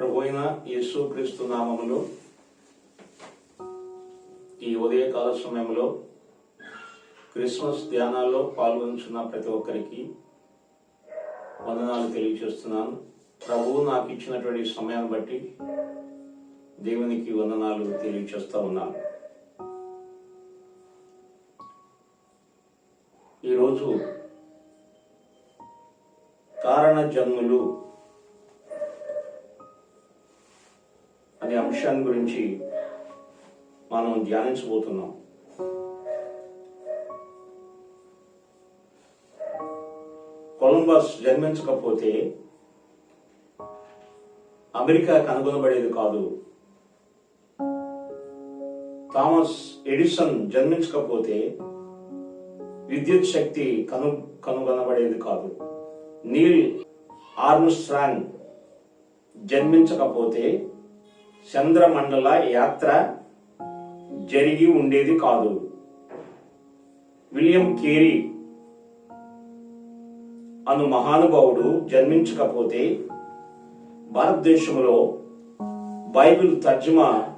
ప్రభు అయిన యేసుక్రీస్తు నామములో ఈ ఉదయకాల సమయంలో క్రిస్మస్ ధ్యానాల్లో పాల్గొంటున్న ప్రతి ఒక్కరికి వందనాలు తెలియజేస్తున్నాను. ప్రభువు నాకు ఇచ్చినటువంటి సమయాన్ని బట్టి దేవునికి వందనాలు తెలియచేస్తా ఉన్నాను. ఈరోజు కారణ జన్ములు అంశాన్ని గురించి మనం ధ్యానించబోతున్నాం. కొలంబస్ జన్మించకపోతే అమెరికా కనుగొనబడేది కాదు. థామస్ ఎడిసన్ జన్మించకపోతే విద్యుత్ శక్తి కను కనుగొనబడేది కాదు. నీల్ ఆర్మ్స్ట్రాంగ్ జన్మించకపోతే చంద్రమండల యాత్ర జరిగి ఉండేది కాదు. విలియం కేరీ అను మహానుభావుడు జన్మించకపోతే భారతదేశంలో బైబిల్ తర్జుమా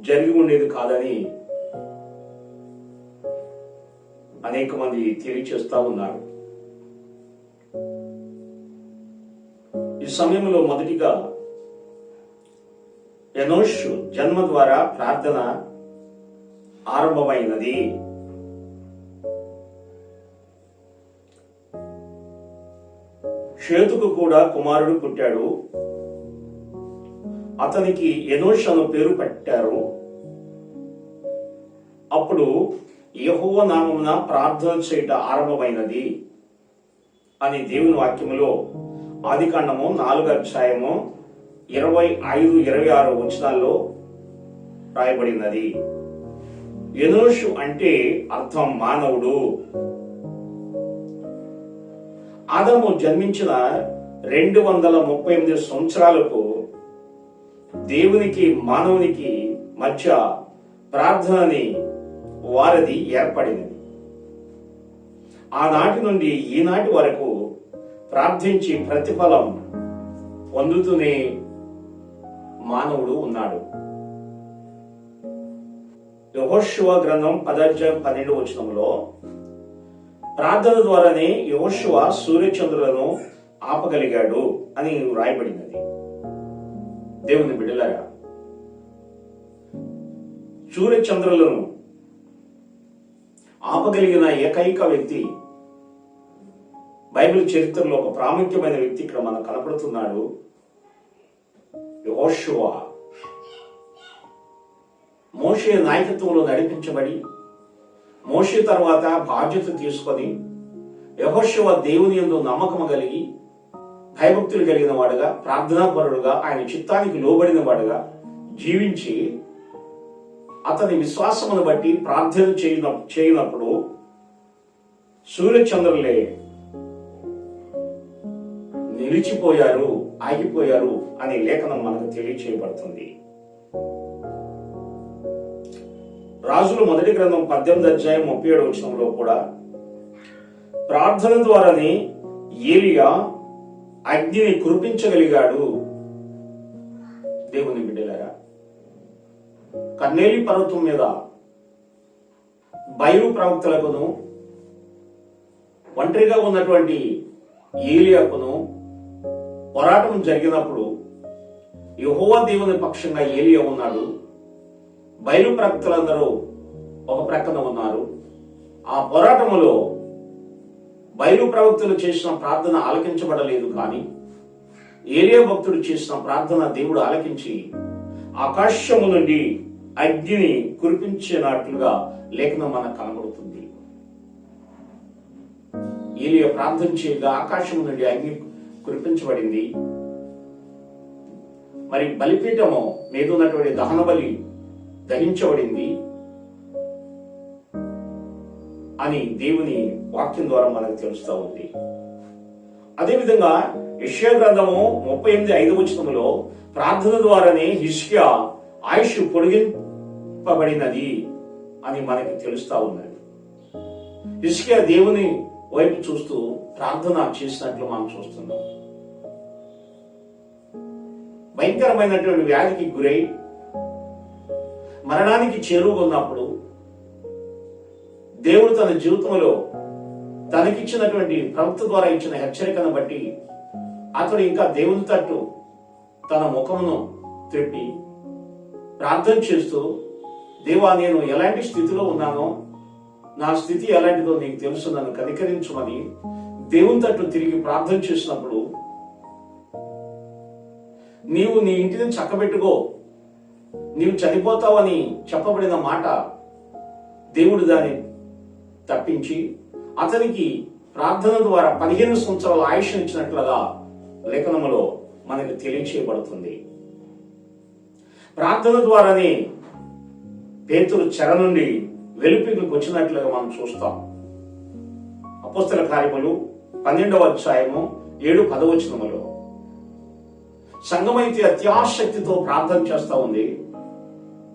జరిగి ఉండేది కాదని అనేక మంది తెలియచేస్తా ఉన్నారు. ఈ సమయంలో మొదటిగా ఎనోష్ జన్మ ద్వారా ప్రార్థన ఆరంభమైనది. షేతుకు కూడా కుమారుడు పుట్టాడు. అతనికి ఎనోష్ అను పేరు పెట్టారు. అప్పుడు యహోవ నామమున ప్రార్థన చేయట ఆరంభమైనది అని దేవుని వాక్యములో ఆది కాండము నాలుగు అధ్యాయము ఇరవై ఐదు ఇరవై ఆరు వచనాల్లో రాయబడినది. ఎనోషు అంటే అర్థం మానవుడు. ఆదము జన్మించిన రెండు వందల ముప్పై ఎనిమిది సంవత్సరాలకు దేవునికి మానవునికి మధ్య ప్రార్థనని వారిది ఏర్పడింది ఆనాటి నుండి ఈనాటి వరకు ప్రార్థించి ప్రతిఫలం పొందుతూనే మానవుడు ఉన్నాడు. యహోశివ గ్రంథం పదాధ్యాయం పన్నెండు వచనంలో ప్రార్థన ద్వారానే యహోశివ సూర్యచంద్రులను ఆపగలిగాడు అని వ్రాయబడినది. దేవుని బిడ్డలారా సూర్యచంద్రులను ఆపగలిగిన ఏకైక వ్యక్తి బైబిల్ చరిత్రలో ఒక ప్రాముఖ్యమైన వ్యక్తి ఇక్కడ మనకు కనపడుతున్నాడు. యెహోషువ. మోషే నాయకత్వంలో నడిపించబడి మోషే తర్వాత బాధ్యత తీసుకొని యహోశివ దేవుని యందు నమ్మకము కలిగి భయభక్తులు కలిగిన వాడుగా ప్రార్థనాపరుడుగా ఆయన చిత్తానికి లోబడిన వాడుగా జీవించి అతని విశ్వాసమును బట్టి ప్రార్థన చేయన చేయనప్పుడు సూర్యచంద్రులే నిలిచిపోయారు. ఆగిపోయారు అనే లేఖనం మనకు తెలియచేయబడుతుంది. రాజులు మొదటి గ్రంథం పద్దెనిమిది అధ్యాయం ముప్పై ఏడు వచ్చినంలో కూడా ప్రార్థన ద్వారానే ఏలియా అగ్నిని కురిపించగలిగాడు. దేవుని బిడ్డలారా కన్నేలి పర్వతం మీద బయలు ప్రవక్తలకును ఒంటరిగా ఉన్నటువంటి ఏలియాకును పోరాటం జరిగినప్పుడు యహోవ దేవుని పక్షంగా ఏలియా ఉన్నాడు. బయలు ప్రవక్తలందరూ ఒక ప్రక్కన ఉన్నారు. ఆ పోరాటములో బయలు ప్రవక్తలు చేసిన ప్రార్థన ఆలకించబడలేదు కానీ ఏలియా భక్తుడు చేసిన ప్రార్థన దేవుడు ఆలకించి ఆకాశము నుండి అగ్నిని కురిపించినట్లుగా లేఖనం మనకు కనబడుతుంది. ఏలియా ప్రార్థన చేయగా ఆకాశం నుండి అగ్ని కురిపించబడింది. మరి బలిపీఠము మీద ఉన్నటువంటి దహన బలి దహించబడింది అని దేవుని వాక్యం ద్వారా మనకు తెలుస్తూ ఉంది. అదేవిధంగా యశ్యా గ్రంథము ముప్పై ఎనిమిది ఐదు వచనములో ప్రార్థన ద్వారానే హిష్యా ఆయుష్ పొడిగింపబడినది అని మనకి తెలుస్తా ఉన్నది. హిష్కియా దేవుని వైపు చూస్తూ ప్రార్థన చేసినట్లు మనం చూస్తున్నాం. భయంకరమైనటువంటి వ్యాధికి గురై మరణానికి చేరువుకున్నప్పుడు దేవుడు తన జీవితంలో తనకిచ్చినటువంటి ప్రవక్త ద్వారా ఇచ్చిన హెచ్చరికను బట్టి అతడు ఇంకా దేవుని తట్టు తన ముఖమును త్రిప్పి ప్రార్థన చేస్తూ దేవా నేను ఎలాంటి స్థితిలో ఉన్నానో నా స్థితి ఎలాంటిదో నీకు తెలుసు నన్ను కనికరించమని దేవుని తట్టు తిరిగి ప్రార్థన చేసినప్పుడు నీవు నీ ఇంటిని చక్కబెట్టుకో నీవు చనిపోతావని చెప్పబడిన మాట దేవుడు దాన్ని తప్పించి అతనికి ప్రార్థన ద్వారా పదిహేను సంవత్సరాల ఆయుష్ ఇచ్చినట్లుగా లేఖనములో మనకు తెలియచేయబడుతుంది. ప్రార్థన ద్వారానే పేతురు చెర నుండి వెలుపికి వచ్చినట్లుగా మనం చూస్తాం. అపోస్తల కార్యములు పన్నెండవ అధ్యాయము ఏడు పదవచనములో సంఘమైతే అత్యాశక్తితో ప్రార్థన చేస్తూ ఉంది.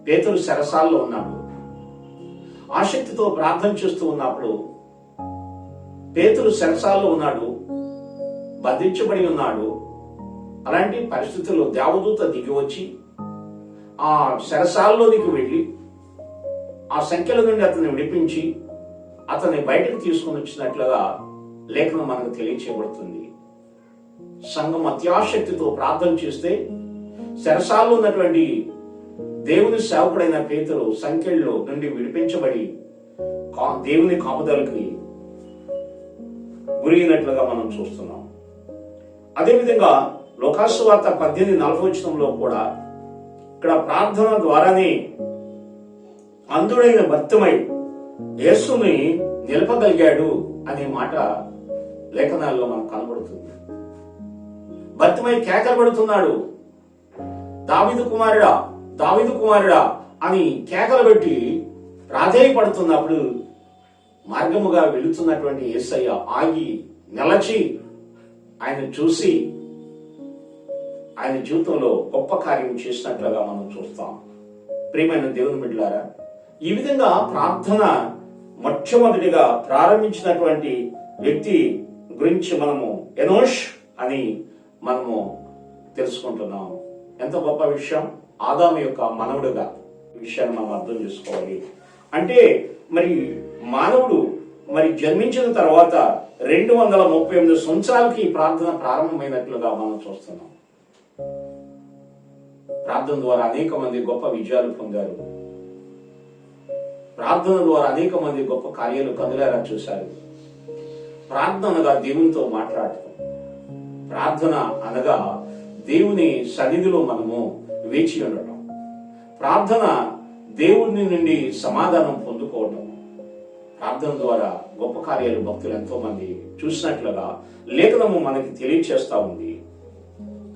పేతురు శరసాల్లో ఉన్నాడు. ఆసక్తితో ప్రార్థన చేస్తూ ఉన్నప్పుడు పేతురు శరసాల్లో ఉన్నాడు బంధించబడి ఉన్నాడు. అలాంటి పరిస్థితుల్లో దేవదూత దిగి వచ్చి ఆ శరసాల్లోనికి వెళ్ళి ఆ సంఖ్యల నుండి అతన్ని విడిపించి అతన్ని బయటకు తీసుకొని వచ్చినట్లుగా లేఖనం మనకు తెలియచేయబడుతుంది. సంఘం అత్యాశక్తితో ప్రార్థన చేస్తే శరసాల్లో ఉన్నటువంటి దేవుని సేవకుడైన పేతురు సంఖ్యల్లో నుండి విడిపించబడి కా- దేవుని కాపుదలకి గురైనట్లుగా మనం చూస్తున్నాం. అదేవిధంగా లోకాసు వార్త పద్దెనిమిది నలభోచనంలో కూడా ఇక్కడ ప్రార్థన ద్వారానే అందుడైన భక్తమై యేసుని నిలపగలిగాడు అనే మాట లేఖనాల్లో మనకు కనబడుతుంది. భక్తమై కేకలు పెడుతున్నాడు. దావిదు కుమారుడా దావిదు కుమారుడా అని కేకలు పెట్టి ప్రాధేయపడుతున్నప్పుడు మార్గముగా వెళుతున్నటువంటి ఏసయ్య ఆగి నిలచి ఆయన చూసి ఆయన జీవితంలో గొప్ప కార్యం చేసినట్లుగా మనం చూస్తాం. ప్రియమైన దేవుని బిడ్డలారా ఈ విధంగా ప్రార్థన మొట్టమొదటిగా ప్రారంభించినటువంటి వ్యక్తి గురించి మనము ఎనోష్ అని మనము తెలుసుకుంటున్నాం. ఎంత గొప్ప విషయం? ఆదాము యొక్క మనవుడుగా విషయాన్ని మనం అర్థం చేసుకోవాలి. అంటే మరి మానవుడు మరి జన్మించిన తర్వాత రెండు వందల ముప్పై ఎనిమిది సంవత్సరాలకి ఈ ప్రార్థన ప్రారంభమైనట్లుగా మనం చూస్తున్నాం. ప్రార్థన ద్వారా అనేక మంది గొప్ప విజయాలు పొందారు. ప్రార్థన ద్వారా అనేక మంది గొప్ప కార్యాలు కదిలేలా చూశారు. ప్రార్థన అనగా దేవునితో మాట్లాడటం. ప్రార్థన అనగా దేవుని సన్నిధిలో మనము వేచి ఉండటం. ప్రార్థన దేవుని నుండి సమాధానం పొందుకోవటం. ప్రార్థన ద్వారా గొప్ప కార్యాలు భక్తులు ఎంతో మంది చూసినట్లుగా లేఖనము మనకి తెలియచేస్తా ఉంది.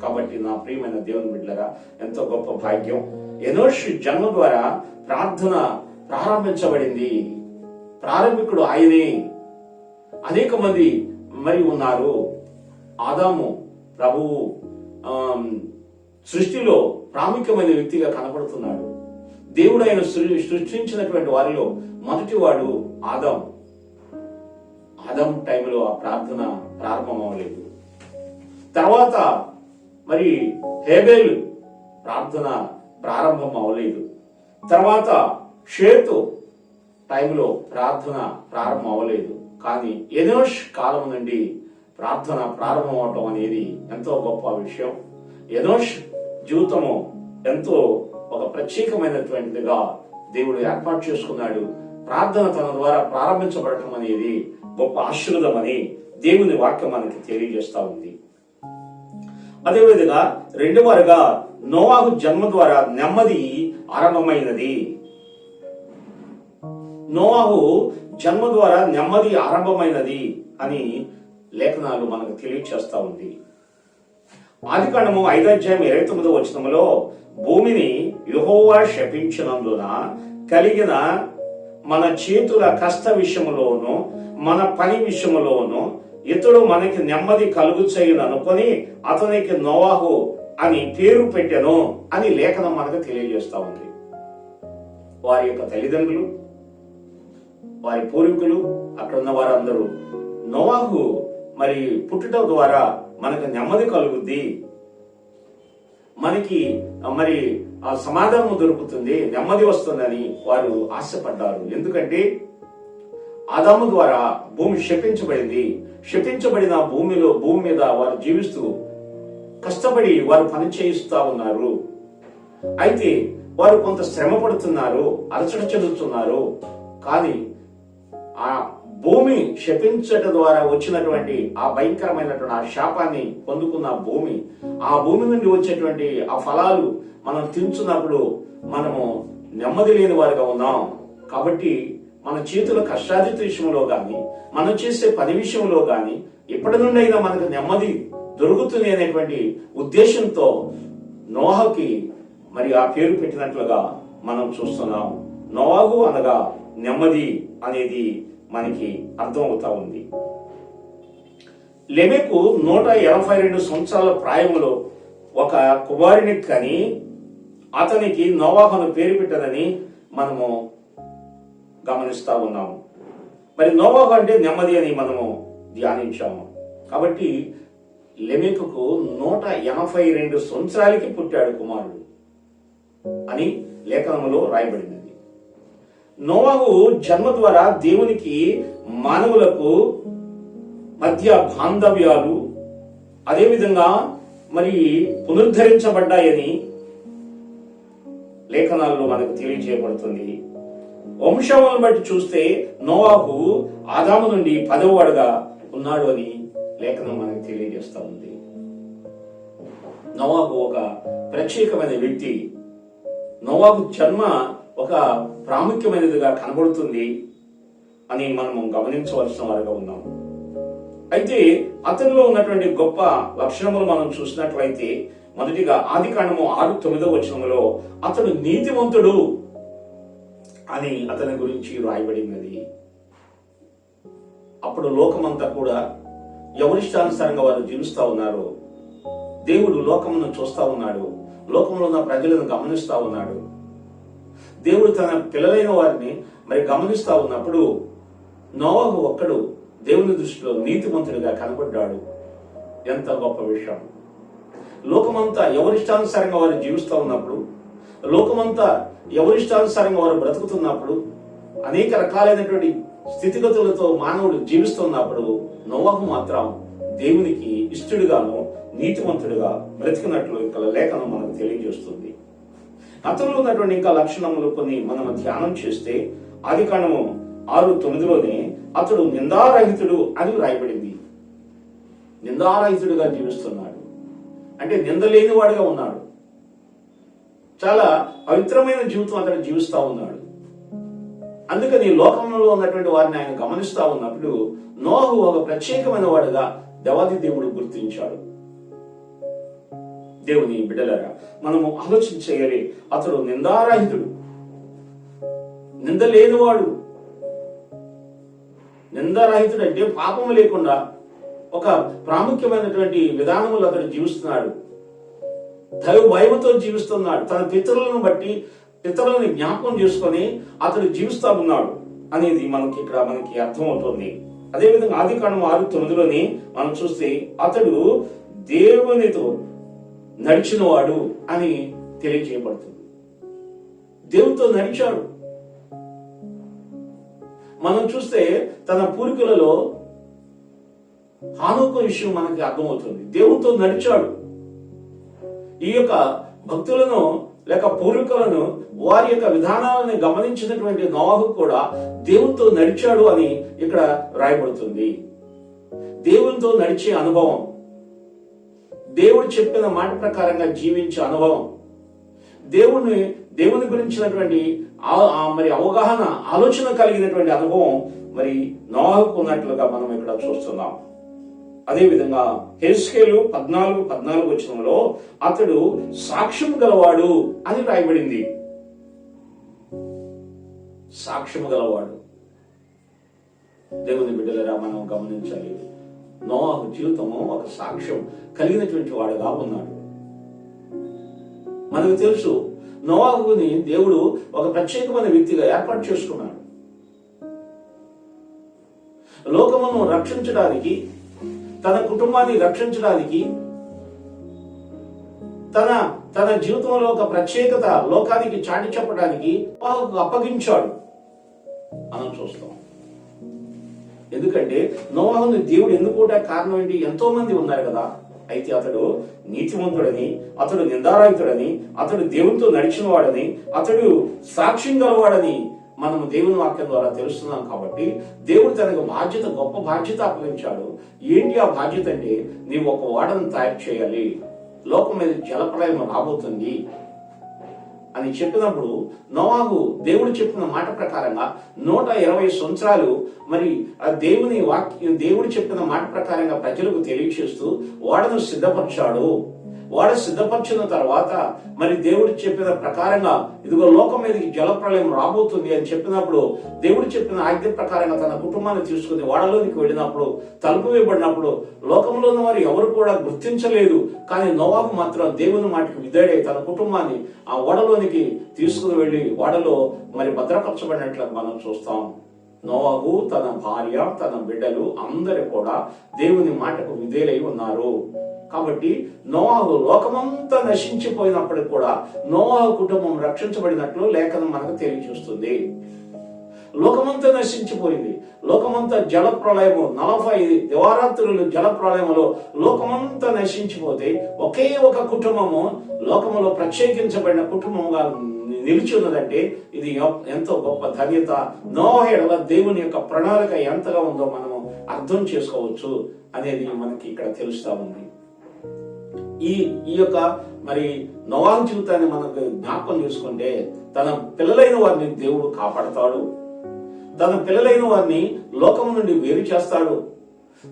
కాబట్టి నా ప్రియమైన దేవుని బిడ్డలరా ఎంతో గొప్ప భాగ్యం. ఎనోష్ జన్మ ద్వారా ప్రార్థన ప్రారంభించబడింది. ప్రారంభికుడు ఆయనే. అనేక మంది మరి ఉన్నారు. ఆదాము ప్రభువు సృష్టిలో ప్రాముఖ్యమైన వ్యక్తిగా కనపడుతున్నాడు. దేవుడు ఆయన సృ- సృష్టించినటువంటి వారిలో మొదటి వాడు ఆదాం. ఆదాం టైంలో ఆ ప్రార్థన ప్రారంభం అవ్వలేదు తర్వాత మరి హేబేలు ప్రార్థన ప్రారంభం అవ్వలేదు తర్వాత షేతు టైంలో ప్రార్థన ప్రారంభం అవ్వలేదు కానీ ఎనోష్ కాలం నుండి ప్రార్థన ప్రారంభం అవటం అనేది ఎంతో గొప్ప విషయం. ఎనోష్ జీవితము ఎంతో ఒక ప్రత్యేకమైనటువంటిదిగా దేవుడు ఏర్పాటు చేసుకున్నాడు. ప్రార్థన తన ద్వారా ప్రారంభించబడటం అనేది గొప్ప ఆశీర్వదం అని దేవుని వాక్యం మనకి తెలియజేస్తా ఉంది. అదేవిధంగా రెండవగా నోవాహు జన్మ ద్వారా నెమ్మది ఆరంభమైనది. నోవాహు జన్మ ద్వారా నెమ్మది ఆరంభమైనది అని లేఖనాలు మనకు తెలియచేస్తా ఉంది. ఆది కాండము ఐదాధ్యాయం ఇరవై తొమ్మిదో వచనములో భూమిని యుహోవా శపించినందున కలిగిన మన చేతుల కష్ట విషయములోను మన పని విషయములోను ఇతడు మనకి నెమ్మది కలుగు అనుకొని అతనికి నోవాహు అని పేరు పెట్టెను అని లేఖనం మనకు తెలియజేస్తా ఉంది. వారి యొక్క తల్లిదండ్రులు వారి పూర్వీకులు అక్కడ ఉన్న వారందరూ. నోవాహు మరి పుట్టుట ద్వారా మనకు నెమ్మది కలుగుద్ది. మనకి మరి ఆ సమాధానం దొరుకుతుంది నెమ్మది వస్తుందని వారు ఆశపడ్డారు. ఎందుకంటే ఆదాము ద్వారా భూమి శపించబడింది. శపించబడిన భూమిలో భూమి మీద వారు జీవిస్తూ కష్టపడి వారు పని చేయిస్తా ఉన్నారు. అయితే వారు కొంత శ్రమ పడుతున్నారు అలసట చెందుతున్నారు. కానీ ఆ భూమి శపించట ద్వారా వచ్చినటువంటి ఆ భయంకరమైనటువంటి ఆ శాపాన్ని పొందుకున్న భూమి ఆ భూమి నుండి వచ్చేటువంటి ఆ ఫలాలు మనం తించున్నప్పుడు మనము నెమ్మది లేని వారిగా ఉన్నాం. కాబట్టి మన చేతుల కష్టార్జిత విషయంలో కానీ మనం చేసే పని విషయంలో కానీ ఇప్పటి నుండి అయినా మనకు నెమ్మది దొరుకుతుంది అనేటువంటి ఉద్దేశంతో నోహకి మరి ఆ పేరు పెట్టినట్లుగా మనం చూస్తున్నాం. నోవాగు అనగా నెమ్మది అనేది మనకి అర్థం అవుతా ఉంది. లెమెకు నూట ఎనభై రెండు సంవత్సరాల ప్రాయంలో ఒక కుమారుని కని అతనికి నోవాహను పేరు పెట్టదని మనము గమనిస్తా ఉన్నాము మరి నోవాహు అంటే నెమ్మది అని మనము ధ్యానించాము. కాబట్టి లెమెకుకు నూట ఎనభై రెండు సంవత్సరాలకి పుట్టాడు కుమారుడు అని లేఖనములో రాయబడింది. నోవాహు జన్మ ద్వారా దేవునికి మానవులకు మధ్య బాంధవ్యాలు అదేవిధంగా మరి పునరుద్ధరించబడ్డాయని లేఖనాల్లో మనకు తెలియజేయబడుతుంది. వంశములను బట్టి చూస్తే నోవాహు ఆదాము నుండి పదవవాడుగా ఉన్నాడు అని లేఖనం మనకు తెలియజేస్తా ఉంది. నోవాహు ఒక ప్రత్యేకమైన వ్యక్తి. నోవాహు జన్మ ఒక ప్రాముఖ్యమైనదిగా కనబడుతుంది అని మనము గమనించవలసిన వారుగా ఉన్నాము అయితే అతనిలో ఉన్నటువంటి గొప్ప లక్షణములు మనం చూసినట్లయితే మొదటిగా ఆది కాండము ఆరు తొమ్మిదో వచనంలో అతడు నీతివంతుడు అని అతని గురించి రాయబడినది అప్పుడు లోకమంతా కూడా ఎవరిష్టానుసారంగా వారు జీవిస్తూ ఉన్నారు? దేవుడు లోకమును చూస్తా ఉన్నాడు. లోకంలో ఉన్న ప్రజలను గమనిస్తా ఉన్నాడు. దేవుడు తన పిల్లలైన వారిని మరి గమనిస్తా ఉన్నప్పుడు నోవాహు ఒక్కడు దేవుని దృష్టిలో నీతిమంతుడిగా కనబడ్డాడు. ఎంత గొప్ప విషయం. లోకమంతా ఎవరిష్టానుసారంగా వారు జీవిస్తూ ఉన్నప్పుడు లోకమంతా ఎవరిష్టానుసారంగా వారు బ్రతుకుతున్నప్పుడు అనేక రకాలైనటువంటి స్థితిగతులతో మానవుడు జీవిస్తున్నప్పుడు నోవాహు మాత్రం దేవునికి ఇష్టడుగాను నీతివంతుడిగా బ్రతికినట్లు ఇక్కడ లేఖనం మనకు తెలియజేస్తుంది. అతనిలో ఉన్నటువంటి ఇంకా లక్షణములు కొన్ని మనం ధ్యానం చేస్తే ఆది కాండము ఆరు తొమ్మిదిలోనే అతడు నిందారహితుడు అని రాయబడింది నిందారహితుడుగా జీవిస్తున్నాడు. అంటే నిందలేని వాడిగా ఉన్నాడు. చాలా పవిత్రమైన జీవితం అతడు జీవిస్తూ ఉన్నాడు. అందుకని లోకంలో ఉన్నటువంటి వారిని ఆయన గమనిస్తా ఉన్నప్పుడు నోహు ఒక ప్రత్యేకమైన వాడుగా దేవాది దేవుడు గుర్తించాడు. దేవుని బిడ్డలరా మనము ఆలోచించేయాలి అతడు నిందారహితుడు నింద లేనివాడు నిందారహితుడు అంటే పాపం లేకుండా ఒక ప్రాముఖ్యమైనటువంటి విధానములు అతడు జీవిస్తున్నాడు. దైవ భయముతో జీవిస్తున్నాడు. తన పితరులను బట్టి పితరులను జ్ఞాపకం చేసుకొని అతడు జీవిస్తా ఉన్నాడు అనేది మనకి ఇక్కడ మనకి అర్థమవుతుంది. అదేవిధంగా ఆది కాండం ఆరు తొమ్మిదిలోని మనం చూస్తే అతడు దేవునితో నడిచినవాడు అని తెలియజేయబడుతుంది. దేవుతో నడిచాడు. మనం చూస్తే తన పూర్వీకులలో హానుక విషయం మనకి అర్థమవుతుంది. దేవునితో నడిచాడు. ఈ యొక్క భక్తులను లేక పూర్వీకులను వారి యొక్క విధానాలను గమనించినటువంటి నోవాహు కూడా దేవునితో నడిచాడు అని ఇక్కడ రాయబడుతుంది. దేవునితో నడిచే అనుభవం దేవుడు చెప్పిన మాట ప్రకారంగా జీవించే అనుభవం. దేవుని దేవుని గురించినటువంటి ఆ- మరి అవగాహన ఆలోచన కలిగినటువంటి అనుభవం మరి నోహకు ఉన్నట్లుగా మనం ఇక్కడ చూస్తున్నాం. అదేవిధంగా హెస్కేలు పద్నాలుగు పద్నాలుగు వచనంలో అతడు సాక్ష్యం గలవాడు అని రాయబడింది. సాక్ష్యం గలవాడు. దేవుని బిడ్డలరా మనం గమనించాలి. నోవాహు జీవితము ఒక సాక్ష్యం కలిగినటువంటి వాడుగా ఉన్నాడు. మనకు తెలుసు నోవాహుని దేవుడు ఒక ప్రత్యేకమైన వ్యక్తిగా ఏర్పాటు చేసుకున్నాడు. లోకమును రక్షించడానికి తన కుటుంబాన్ని రక్షించడానికి తన తన జీవితంలో ఒక ప్రత్యేకత లోకానికి చాటి చెప్పడానికి అప్పగించాడు. మనం చూస్తాం. ఎందుకంటే నోవాహుని దేవుడు ఎన్నుకోవట కారణం ఏంటి? ఎంతో మంది ఉన్నారు కదా. అయితే అతడు నీతివంతుడని అతడు నిందారాయుతుడని అతడు దేవునితో నడిచిన వాడని అతడు సాక్ష్యం గలవాడని మనము దేవుని వాక్యం ద్వారా తెలుస్తున్నాం కాబట్టి దేవుడు తనకు బాధ్యత గొప్ప బాధ్యత అప్పగించాడు. ఏంటి ఆ బాధ్యత అంటే నీవు ఒక వాడను తయారు చేయాలి. లోకం మీద జలప్రలయం రాబోతుంది. అని చెప్పినప్పుడు నోవాహు దేవుడు చెప్పిన మాట ప్రకారంగా నూట ఇరవై సంవత్సరాలు మరి ఆ దేవుని వాక్య దేవుడు చెప్పిన మాట ప్రకారంగా ప్రజలకు తెలియచేస్తూ వాడను సిద్ధపరిచాడు. వాడ సిద్ధపరిచిన తర్వాత మరి దేవుడు చెప్పిన ప్రకారంగా ఇదిగో లోకం మీదకి జలప్రలయం రాబోతుంది అని చెప్పినప్పుడు దేవుడు చెప్పిన ఆజ్ఞ ప్రకారంగా తన కుటుంబాన్ని తీసుకుని ఓడలోనికి వెళ్ళినప్పుడు తలుపు వేయబడినప్పుడు లోకంలో ఉన్న వారు ఎవరు కూడా గుర్తించలేదు. కానీ నోవాకు మాత్రం దేవుని మాటకి విధేడై తన కుటుంబాన్ని ఆ ఓడలోనికి తీసుకుని వెళ్ళి ఓడలో మరి భద్రపరచబడినట్లు మనం చూస్తాం. నోవాహు తన భార్య తన బిడ్డలు అందరూ కూడా దేవుని మాటకు విధేలై ఉన్నారు. కాబట్టి నోవాహు లోకమంతా నశించిపోయినప్పటికి కూడా నోవాహు కుటుంబం రక్షించబడినట్లు లేఖనం మనకు తెలియజేస్తుంది. లోకమంతా నశించిపోయింది. లోకమంతా జల ప్రళయము నలభై దివారాత్రులు జల ప్రళయములో లోకమంతా నశించిపోతే ఒకే ఒక కుటుంబము లోకములో ప్రత్యేకించబడిన కుటుంబంగా నిలిచి ఉన్నదంటే ఇది ఎంతో గొప్ప ధన్యత. నోహేడల దేవుని యొక్క ప్రణాళిక ఎంతగా ఉందో మనము అర్థం చేసుకోవచ్చు అనేది మనకి ఇక్కడ తెలుస్తా ఉంది. ఈ ఈ యొక్క మరి నోవాహు జీవితాన్ని మనకు జ్ఞాపకం చేసుకుంటే తన పిల్లలైన వారిని దేవుడు కాపాడతాడు. తన పిల్లలైన వారిని లోకం నుండి వేరు చేస్తాడు.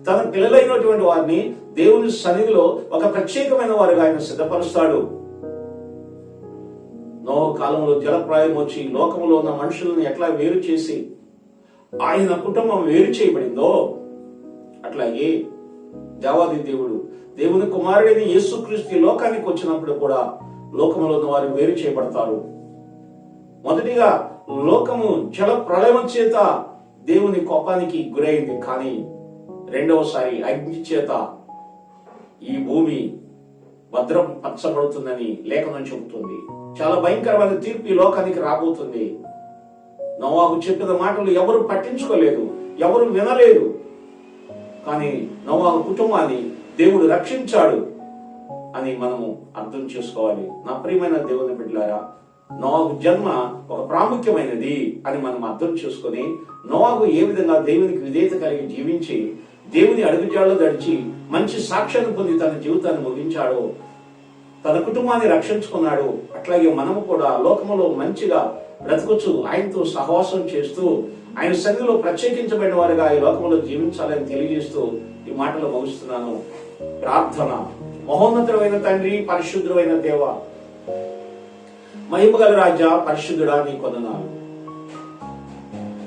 తన పిల్లలైనటువంటి వారిని దేవుని సన్నిధిలో ఒక ప్రత్యేకమైన వారిగా ఆయన సిద్ధపరుస్తాడు. నో కాలంలో జలప్రాయం వచ్చి లోకంలో ఉన్న మనుషులను ఎట్లా వేరు చేసి ఆయన కుటుంబం వేరు చేయబడిందో అట్లాగే దేవాది దేవుడు దేవుని కుమారుడిని యేసుక్రీస్తు లోకానికి వచ్చినప్పుడు కూడా లోకంలో ఉన్న వారు వేరు చేయబడతారు. మొదటిగా లోకము జల ప్రళయం చేత దేవుని కోపానికి గురైంది. కానీ రెండవసారి అగ్ని చేత ఈ భూమి భద్రం భద్రపరచబడుతుందని లేఖనం చెబుతుంది. చాలా భయంకరమైన తీర్పు ఈ లోకానికి రాబోతుంది. నోవాకు చెప్పిన మాటలు ఎవరు పట్టించుకోలేదు ఎవరు వినలేదు. కానీ నోవాకు కుటుంబాన్ని దేవుడు రక్షించాడు అని మనము అర్థం చేసుకోవాలి. నా ప్రియమైన దేవుని బిడ్డలారా నోవాకు జన్మ ఒక ప్రాముఖ్యమైనది అని మనం అర్థం చేసుకొని నోవాకు ఏ విధంగా దేవునికి విధేయత కలిగి జీవించి దేవుని అడుగుజాడలో దడిచి మంచి సాక్ష్యాన్ని పొంది తన జీవితాన్ని ముగించాడు తన కుటుంబాన్ని రక్షించుకున్నాడు అట్లాగే మనము కూడా లోకములో మంచిగా బ్రతకచ్చు ఆయనతో సహవాసం చేస్తూ ఆయన సన్నిధిలో ప్రత్యేకించబడిన వారుగా ఈ లోకంలో జీవించాలని తెలియజేస్తూ ఈ మాటలు ముగిస్తున్నాను. ప్రార్థన. మహోన్నతమైన తండ్రి పరిశుద్ధుడైన దేవ మహిమగల రాజా పరిశుద్ధుడా నీ కొందనాలు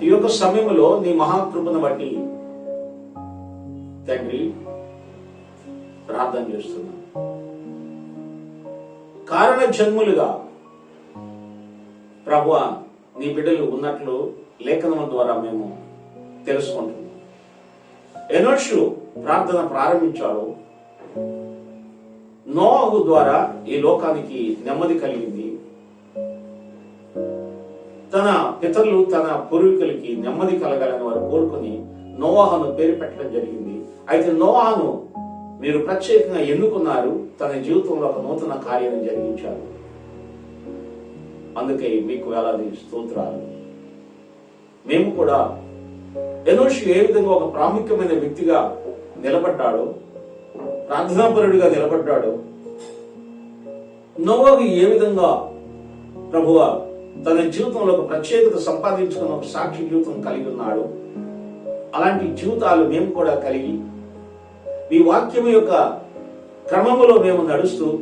ఈ యొక్క సమయంలో నీ మహాకృపను బట్టి తండ్రి ప్రార్థన చేస్తున్నాం. కారణ జన్ములుగా ప్రభు నీ బిడ్డలు ఉన్నట్లు లేఖనం ద్వారా మేము తెలుసుకుంటున్నాం. ఎనోషు ప్రార్థన ప్రారంభించాడు. నోవు ద్వారా ఈ లోకానికి నెమ్మది కలిగింది. తన పితరులు తన పూర్వీకులకి నెమ్మది కలగాలని వారు కోరుకుని నోవాహను పేరు పెట్టడం జరిగింది. అయితే నోవాహను మీరు ప్రత్యేకంగా ఎన్నుకున్నారు తన జీవితంలో ఒక నూతన కార్యం జరిగించారు. అందుకే మీకు వేలాది స్తోత్రాలు. మేము కూడా ఎనోషి ఏ విధంగా ఒక ప్రాముఖ్యమైన వ్యక్తిగా నిలబడ్డాడో ప్రార్థనాపరుడిగా నిలబడ్డాడు నోవాకి ఏ విధంగా ప్రభువ తన జీవితంలో ఒక ప్రత్యేకత సంపాదించుకున్న ఒక సాక్షి జీవితం కలిగి ఉన్నాడు అలాంటి జీవితాలు మేము కూడా కలిగి మీ వాక్యము యొక్క క్రమములో మేము నడుస్తూ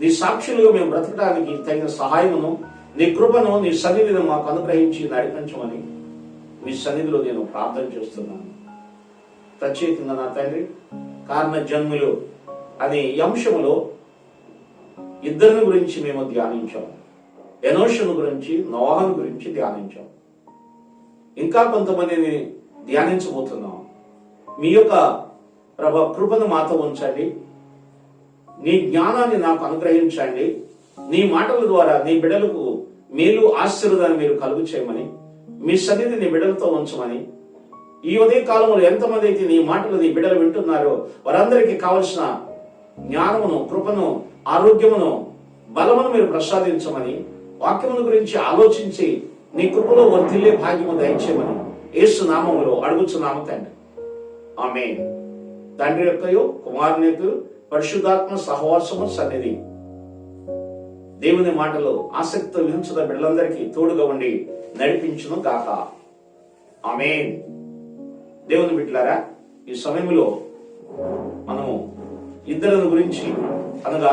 నీ సాక్షులుగా మేము బ్రతకడానికి తగిన సహాయమును నీ కృపను నీ సన్నిధిని మాకు అనుగ్రహించి నడిపించమని మీ సన్నిధిలో నేను ప్రార్థన చేస్తున్నాను. ప్రత్యేకంగా నా తండ్రి కారణ జన్ములు అనే ఈ అంశములో ఇద్దరిని గురించి మేము ధ్యానించాం. ఎనోషను గురించి నోహను గురించి ధ్యానించాం. ఇంకా కొంతమందిని ధ్యానించబోతున్నాం. మీ యొక్క ప్రభా కృపను మాతో ఉంచండి. నీ జ్ఞానాన్ని నాకు అనుగ్రహించండి. నీ మాటల ద్వారా నీ బిడలకు మేలు ఆశీర్వాదాన్ని మీరు కలుగు చేయమని మీ సన్నిధి నీ బిడలతో ఉంచమని ఈ ఉదయ కాలంలో ఎంతమంది అయితే నీ మాటలు నీ బిడలు వింటున్నారో వారందరికీ కావలసిన జ్ఞానమును కృపను ఆరోగ్యమును బలమును మీరు ప్రసాదించమని వాక్యమును గురించి ఆలోచించి నీ కృపలో వర్తిల్లే భాగ్యము దయచేయమని ఏసు నామములో అడుగుచున్నాము తండ్రి. ఆమె తండ్రి యొక్కయో కుమారుని యొక్క పరిశుద్ధాత్మ సహవాసము సన్నిధి. దేవుని మాటలు ఆసక్తి విహించిన బిడ్డలందరికీ తోడుగా ఉండి నడిపించును గాక. ఆమెన్. దేవుని బిడ్డలారా ఈ సమయంలో మనము ఇద్దరుని గురించి అనగా